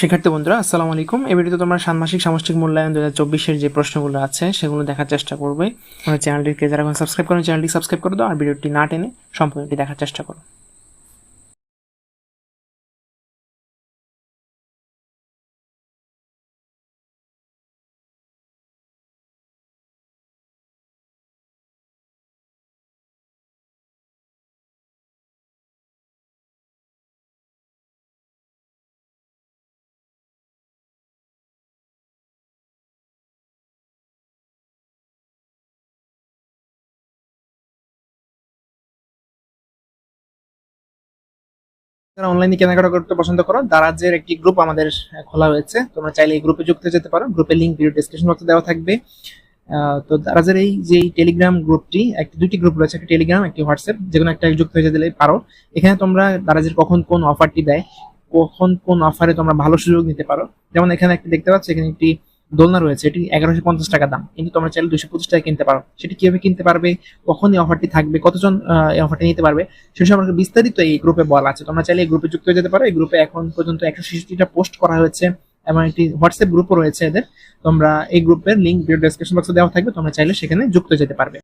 শিক্ষার্থী বন্ধুরা, আসসালামু আলাইকুম। এই ভিডিওতে তোমরা ষান্মাসিক সামষ্টিক মূল্যায়ন দু হাজার যে প্রশ্নগুলো আছে, সেগুলো দেখার চেষ্টা করবে। আমার চ্যানেলটিকে যারা এখন সাবস্ক্রাইব করেন, চ্যানেলটি সাবস্ক্রাইব করে দাও আর ভিডিওটি না টেনে সম্পূর্ণটি দেখার চেষ্টা করো। যারা অনলাইনে কেনাকাটা করতে পছন্দ করো, দারাজের একটি গ্রুপ আমাদের খোলা হয়েছে। তোমরা চাইলে এই গ্রুপে যুক্ত যেতে পারো। গ্রুপের লিঙ্ক ভিডিও ডিসক্রিপশন বক্সে দেওয়া থাকবে। তো দারাজের এই যে টেলিগ্রাম গ্রুপটি একটি, দুটি গ্রুপ রয়েছে, একটি টেলিগ্রাম একটি হোয়াটসঅ্যাপ যে কোনো একটা যুক্ত হয়ে যেতে পারো। এখানে তোমরা দারাজের কখন কোন অফারটি দেয়, কখন কোন অফারে তোমরা ভালো সুযোগ নিতে পারো। যেমন এখানে একটি দেখতে পাচ্ছ, এখানে একটি দোলনা রয়েছে, এটি এগারোশো পঞ্চাশ টাকা দাম। কিন্তু তোমরা চাইলে দুশো পঁচিশ টাকা কিনতে পারো। সেটি কীভাবে কিনতে পারবে, কখন এই অফারটি থাকবে, কতজন এই অফারটি নিতে পারবে, সে সম্পর্কে বিস্তারিত এই গ্রুপে বলা আছে। তোমরা চাইলে এই গ্রুপে যুক্ত হয়ে যেতে পারো। এই গ্রুপে এখন পর্যন্ত একশো ছেষট্টিটা পোস্ট করা হয়েছে এবং একটি হোয়াটসঅ্যাপ গ্রুপও রয়েছে এদের। তোমরা এই গ্রুপের লিঙ্ক ভিডিও ডেসক্রিপশন বক্সে দেওয়া থাকবে। তোমরা চাইলে সেখানে যুক্ত যেতে পারবে।